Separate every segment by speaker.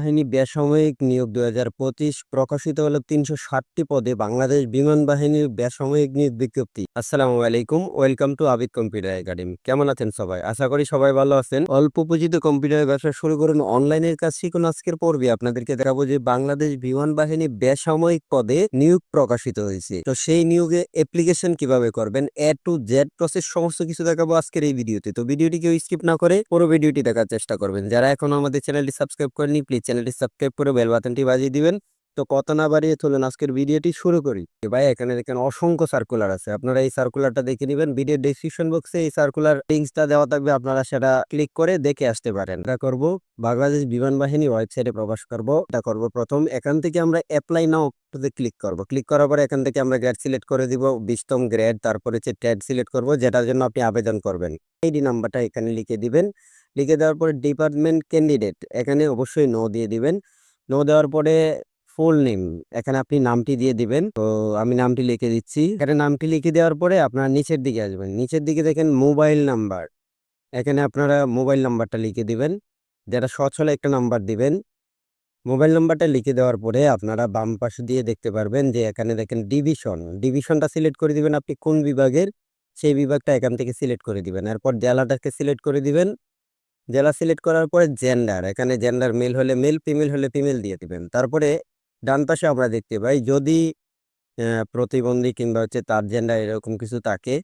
Speaker 1: বাহিনী বেসামরিক নিয়োগ দুই হাজার পঁচিশ প্রকাশিত হলো তিনশো ষাটটি পদে বাংলাদেশ বিমান বাহিনীর বেসামরিক নিয়োগ বিজ্ঞপ্তি। আসসালামু আলাইকুম, welcome to Abid computer academy. কেমন আছেন সবাই? আশা করি সবাই ভালো আছেন। অল্প পুঁজিতে কম্পিউটার ব্যবসা শুরু করুন অনলাইনের কাজ শিখুন আজকের পর্বে। আপনাদেরকে দেখাবো যে বাংলাদেশ বিমান বাহিনী বেসামরিক পদে নিয়োগ প্রকাশিত হয়েছে। তো সেই নিয়োগে অ্যাপ্লিকেশন কীভাবে করবেন এ টু জেড প্রসেস সমস্ত কিছু দেখাবো আজকের এই ভিডিওতে। তো ভিডিওটি কেউ স্কিপ না করে পুরো ভিডিওটি দেখার চেষ্টা করবেন। যারা এখন আমাদের চ্যানেলটি সাবস্ক্রাইব করেনি প্লিজ চ্যানেলটি সাবস্ক্রাইব করে বেল বাটনটি বাজিয়ে দিবেন। তো কত না বাড়িয়ে চলুন, আজকের ভিডিওটি শুরু করি। ভাই, এখানে দেখেন অসংখ্য সার্কুলার আছে। আপনারা এই সার্কুলারটা দেখে নেবেন। ভিডিও ডেসক্রিপশন বক্সে এই সার্কুলার লিঙ্কসটা দেওয়া থাকবে। আপনারা সেটা ক্লিক করে দেখে আসতে পারেন। এটা করব বাংলাদেশ বিমান বাহিনী ওয়েবসাইটে প্রকাশ করব। এটা করব প্রথম। এখান থেকে আমরা অ্যাপ্লাই নাও ক্লিক করব। ক্লিক করার পরে এখান থেকে আমরা গ্রেড সিলেক্ট করে দিব। বিশতম গ্রেড তারপরে হচ্ছে ট্যাড সিলেক্ট করব, যেটার জন্য আপনি আবেদন করবেন। এইডি নাম্বারটা এখানে লিখে দিবেন। লিখে দেওয়ার পরে ডিপার্টমেন্ট ক্যান্ডিডেট এখানে অবশ্যই নো দিয়ে দিবেন। নো দেওয়ার পরে ফুল নেম এখানে আপনি নামটি দিয়ে দিবেন। তো আমি নামটি লিখে দিচ্ছি। এখানে নামটি লিখে দেওয়ার পরে আপনার নিচের দিকে আসবেন। নিচের দিকে দেখেন মোবাইল নাম্বার এখানে আপনারা মোবাইল নাম্বারটা লিখে দিবেন। যেটা সচল একটা নাম্বার দিবেন। মোবাইল নাম্বারটা লিখে দেওয়ার পরে আপনারা বাম পাশে দিয়ে দেখতে পারবেন যে এখানে দেখেন ডিভিশন ডিভিশনটা সিলেক্ট করে দিবেন আপনি কোন বিভাগের, সেই বিভাগটা এখান থেকে সিলেক্ট করে দিবেন। এরপর জেলাটাকে সিলেক্ট করে দিবেন। জেলা সিলেক্ট করার পরে জেন্ডার এখানে জেন্ডার মেল হলে মেল ফিমেল হলে ফিমেল দিয়ে দিবেন। তারপরে ডান পাশে আমরা দেখতে পাই, যদি প্রতিবন্ধী কিংবা হচ্ছে তার জেন্ডার এরকম কিছু থাকে,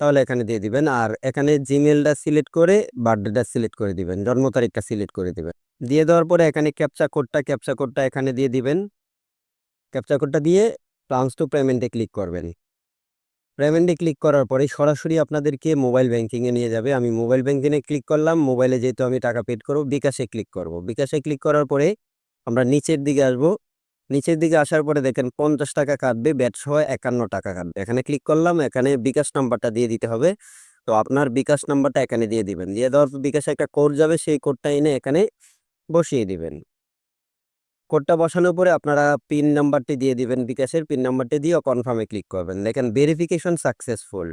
Speaker 1: তাহলে এখানে দিয়ে দিবেন। আর এখানে জিমেলটা সিলেক্ট করে বার্থডেটা সিলেক্ট করে দিবেন, জন্ম তারিখটা সিলেক্ট করে দিবেন। দিয়ে দেওয়ার পরে এখানে ক্যাপচা কোডটা ক্যাপচা কোডটা এখানে দিয়ে দিবেন। ক্যাপচা কোডটা দিয়ে ট্রান্স টু পেমেন্টে ক্লিক করবেন। পেমেন্টে ক্লিক করার পরে সরাসরি আপনাদেরকে মোবাইল ব্যাংকিংয়ে নিয়ে যাবে। আমি মোবাইল ব্যাংকিংয়ে ক্লিক করলাম। মোবাইলে যেহেতু আমি টাকা পেড করব, বিকাশে ক্লিক করব। বিকাশে ক্লিক করার পরে আমরা নিচের দিকে আসব। নিচের দিকে আসার পরে দেখেন পঞ্চাশ টাকা কাটবে, ব্যাট সহ একান্ন টাকা কাটবে। এখানে ক্লিক করলাম, এখানে বিকাশ নাম্বারটা দিয়ে দিতে হবে। তো আপনার বিকাশ নাম্বারটা এখানে দিয়ে দিবেন। দিয়ে দেওয়ার বিকাশে একটা কোড যাবে, সেই কোডটা এনে এখানে বসিয়ে দিবেন। কোডটা বসানোর পরে আপনারা পিন নাম্বারটি দিয়ে দিবেন বিকাশের। পিন নাম্বারটি দিয়ে কনফার্মে ক্লিক করবেন। দেখেন ভেরিফিকেশন সাকসেসফুল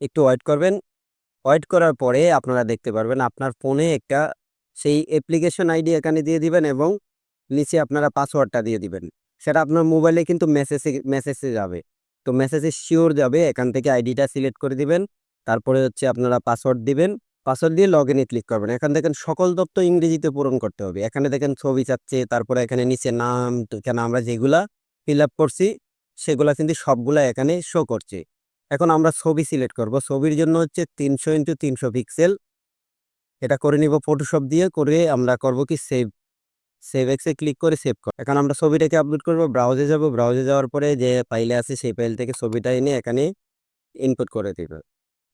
Speaker 1: একটু ওয়েট করবেন। ওয়েট করার পরে আপনারা দেখতে পারবেন আপনার ফোনে একটা সেই অ্যাপ্লিকেশন আইডি এখানে দিয়ে দিবেন এবং নিচে আপনারা পাসওয়ার্ডটা দিয়ে দিবেন। সেটা আপনার মোবাইলে কিন্তু মেসেজে মেসেজে যাবে। তো মেসেজে শিওর যাবে, এখান থেকে আইডিটা সিলেক্ট করে দিবেন। তারপরে হচ্ছে আপনারা পাসওয়ার্ড দিবেন। পাসওয়ার্ড দিয়ে লগ ইনে ক্লিক করবেন। এখান দেখেন সকল তথ্য ইংরেজিতে পূরণ করতে হবে। এখানে দেখেন ছবি চাচ্ছে, তারপরে এখানে নিচে নাম এখানে আমরা যেগুলা ফিল আপ করছি, সেগুলা কিন্তু সবগুলা এখানে শো করছে। এখন আমরা ছবি সিলেক্ট করব। ছবির জন্য হচ্ছে তিনশো ইন্টু তিনশো পিক্সেল এটা করে নিব ফটোশপ দিয়ে, করে আমরা করব কি সেভ সেভ এক্সে ক্লিক করে সেভ কর। এখন আমরা ছবিটাকে আপলোড করব ব্রাউজে যাব। ব্রাউজে যাওয়ার পরে যে ফাইলে আছে, সেই ফাইল থেকে ছবিটা এনে এখানে ইনপুট করে দিব।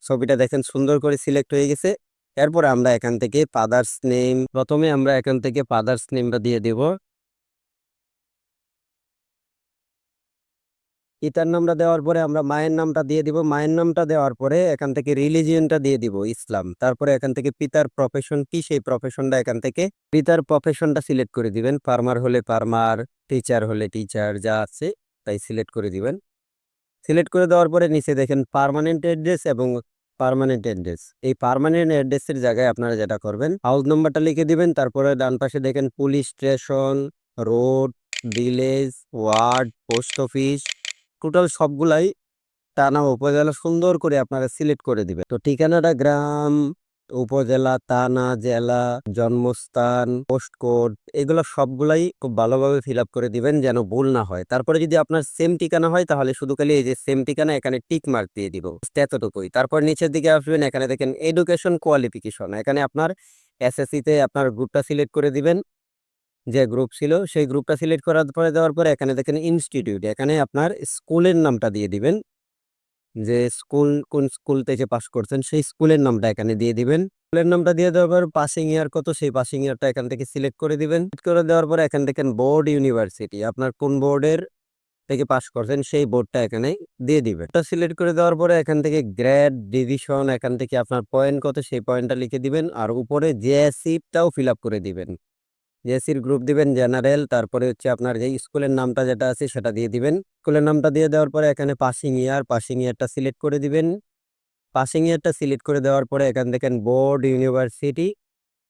Speaker 1: ছবিটা দেখেন সুন্দর করে সিলেক্ট হয়ে গেছে। এরপর আমরা এখান থেকে ফাদার্স নেম প্রথমে আমরা এখান থেকে ফাদার্স নেমটা দিয়ে দেব। পিতার নামটা দেওয়ার পরে আমরা মায়ের নামটা দিয়ে দিব। মায়ের নামটা দেওয়ার পরে এখান থেকে রিলিজিয়নটা দিয়ে দিব, ইসলাম। তারপরে এখান থেকে পিতার প্রফেশন কি, সেই প্রফেশনটা এখান থেকে পিতার প্রফেশনটা সিলেক্ট করে দিবেন। ফার্মার হলে ফার্মার টিচার হলে টিচার যা আছে তাই সিলেক্ট করে দিবেন। সিলেক্ট করে দেওয়ার পরে নিচে দেখেন পার্মানেন্ট অ্যাড্রেস এবং পার্মানেন্ট অ্যাড্রেস এই পারমানেন্ট অ্যাড্রেসের জায়গায় আপনারা যেটা করবেন হাউস নাম্বারটা লিখে দিবেন, তারপরে ডান পাশে দেখেন police station road village ward post office total সবগুলাই টানা উপজেলা সুন্দর করে আপনারা সিলেক্ট করে দিবেন। তো ঠিকানাটা, গ্রাম উপজেলা তানা জেলা, জন্মস্থান পোস্ট কোড এগুলো সবগুলাই খুব ভালোভাবে ফিল করে দিবেন যেন ভুল না হয়। তারপরে যদি আপনার সেম ঠিকানা হয় তাহলে শুধু খালি এই যে সেম ঠিকানা এখানে টিক মার্ক দিয়ে দিব এতটুকুই। তারপর নিচের দিকে আসবেন, এখানে দেখেন এডুকেশন কোয়ালিফিকেশন এখানে আপনার এসএসসি তে আপনার গ্রুপটা সিলেক্ট করে দিবেন। যে গ্রুপ ছিল সেই গ্রুপটা সিলেক্ট করার পরে দেওয়ার পরে এখানে দেখেন ইনস্টিটিউট এখানে আপনার স্কুলের নামটা দিয়ে দিবেন। যে স্কুল, কোন স্কুল থেকে পাস করছেন, সেই স্কুলের নামটা এখানে দিয়ে দিবেন। স্কুলের নামটা দিয়ে দেওয়ার পর পাসিং ইয়ার কত, সেই পাসিং ইয়ারটা এখান থেকে সিলেক্ট করে দিবেন। করে দেওয়ার পর এখান থেকে বোর্ড ইউনিভার্সিটি আপনার কোন বোর্ডের থেকে পাস করছেন, সেই বোর্ডটা এখানে দিয়ে দিবেন। এটা সিলেক্ট করে দেওয়ার পরে এখান থেকে গ্রেড ডিভিশন এখান থেকে আপনার পয়েন্ট কত, সেই পয়েন্টটা লিখে দিবেন। আর উপরে জেএসিটাও ফিল আপ করে দিবেন। জেএসির গ্রুপ দিবেন জেনারেল তারপরে হচ্ছে আপনার যে স্কুলের নামটা যেটা আছে সেটা দিয়ে দিবেন। স্কুলের নামটা দিয়ে দেওয়ার পরে এখানে পাসিং ইয়ার পাসিং ইয়ারটা সিলেক্ট করে দিবেন। পাসিং ইয়ারটা সিলেক্ট করে দেওয়ার পরে এখান থেকে বোর্ড ইউনিভার্সিটি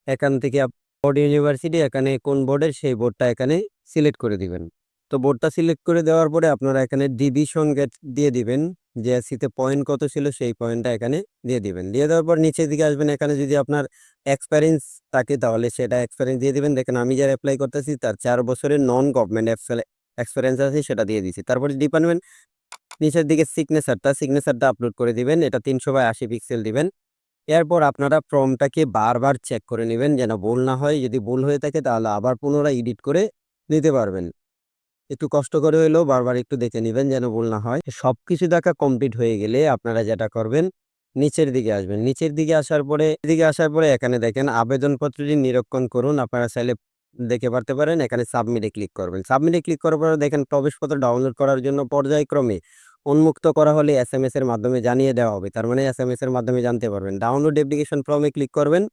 Speaker 1: এখান থেকে বোর্ড ইউনিভার্সিটি এখানে কোন বোর্ডের সেই বোর্ডটা এখানে সিলেক্ট করে দিবেন। তো বোর্ডটা সিলেক্ট করে দেওয়ার পরে আপনারা এখানে ডিভিশন গেট দিয়ে দিবেন। জেএসসিতে পয়েন্ট কত ছিল সেই পয়েন্টটা এখানে দিয়ে দিবেন। দিয়ে দেওয়ার পর নিচের দিকে আসবেন। এখানে যদি আপনার এক্সপেরিয়েন্স থাকে তাহলে সেটা এক্সপেরিয়েন্স দিয়ে দিবেন। দেখেন আমি যারা অ্যাপ্লাই করতেছি তার চার বছরের নন গভর্নমেন্ট এক্সপেরিয়েন্স আছে সেটা দিয়ে দিছি। তারপরে ডিপার্টমেন্ট নিচের দিকে সিগনেচারটা সিগনেচারটা আপলোড করে দিবেন। এটা তিনশো বাই আশি পিক্সেল দিবেন। এরপর আপনারা ফর্মটাকে বারবার চেক করে নেবেন যেন ভুল না হয়। যদি ভুল হয়ে থাকে তাহলে আবার পুনরায় এডিট করে নিতে পারবেন। একটু কষ্ট করে হলেও বারবার একটু দেখে নেবেন যেন ভুল না হয়। সব কিছু দেখা কমপ্লিট হয়ে গেলে আপনারা যেটা করবেন, নিচের দিকে আসবেন। নিচের দিকে আসার পরে এদিকে আসার পরে এখানে দেখেন আবেদনপত্রটি নিরীক্ষণ করুন। আপনারা চাইলে দেখে পারতে পারেন, এখানে সাবমিটে ক্লিক করবেন। সাবমিটে ক্লিক করার পরে দেখেন প্রবেশপত্র ডাউনলোড করার জন্য পর্যায়ক্রমে উন্মুক্ত করা হলে এস এম এস এর মাধ্যমে জানিয়ে দেওয়া হবে। তার মানে এস এম এস এর মাধ্যমে জানতে পারবেন। ডাউনলোড অ্যাপ্লিকেশন ফর্মে ক্লিক করবেন।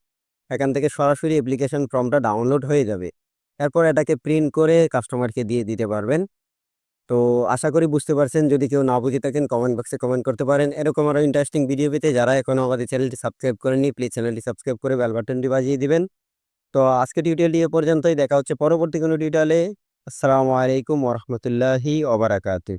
Speaker 1: এখান থেকে সরাসরি অ্যাপ্লিকেশন ফর্মটা ডাউনলোড হয়ে যাবে। এরপর এটাকে প্রিন্ট করে কাস্টমারকে দিয়ে দিতে পারবেন। তো আশা করি বুঝতে পারছেন, যদি কেউ না বুঝে থাকেন কমেন্ট বক্সে কমেন্ট করতে পারেন। এরকম আরও ইন্টারেস্টিং ভিডিও পেতে যারা এখনও আমাদের চ্যানেলটি সাবস্ক্রাইব করেননি প্লিজ চ্যানেলটি সাবস্ক্রাইব করে বেল বাটনটি বাজিয়ে দিবেন। তো আজকে টিউটোরিয়ালটি এ পর্যন্তই। দেখা হচ্ছে পরবর্তী কোনো টিউটোরিয়ালে আসসালামু আলাইকুম ওরহমতুল্লাহি ওবরাকাতু